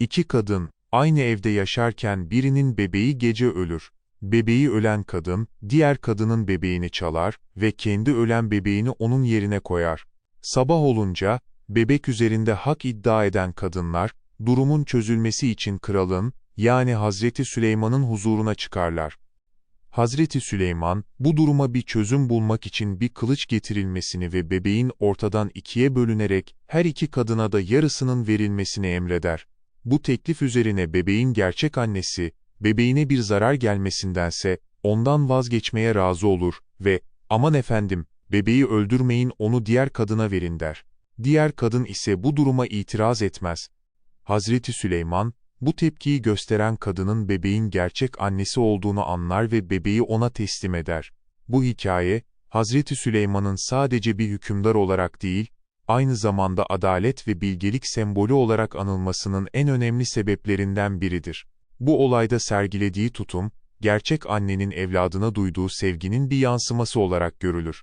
İki kadın, aynı evde yaşarken birinin bebeği gece ölür. Bebeği ölen kadın, diğer kadının bebeğini çalar ve kendi ölen bebeğini onun yerine koyar. Sabah olunca, bebek üzerinde hak iddia eden kadınlar, durumun çözülmesi için kralın, yani Hazreti Süleyman'ın huzuruna çıkarlar. Hazreti Süleyman, bu duruma bir çözüm bulmak için bir kılıç getirilmesini ve bebeğin ortadan ikiye bölünerek her iki kadına da yarısının verilmesini emreder. Bu teklif üzerine bebeğin gerçek annesi, bebeğine bir zarar gelmesindense, ondan vazgeçmeye razı olur ve, aman efendim, bebeği öldürmeyin onu diğer kadına verin der. Diğer kadın ise bu duruma itiraz etmez. Hazreti Süleyman, bu tepkiyi gösteren kadının bebeğin gerçek annesi olduğunu anlar ve bebeği ona teslim eder. Bu hikaye, Hazreti Süleyman'ın sadece bir hükümdar olarak değil, aynı zamanda adalet ve bilgelik sembolü olarak anılmasının en önemli sebeplerinden biridir. Bu olayda sergilediği tutum, gerçek annenin evladına duyduğu sevginin bir yansıması olarak görülür.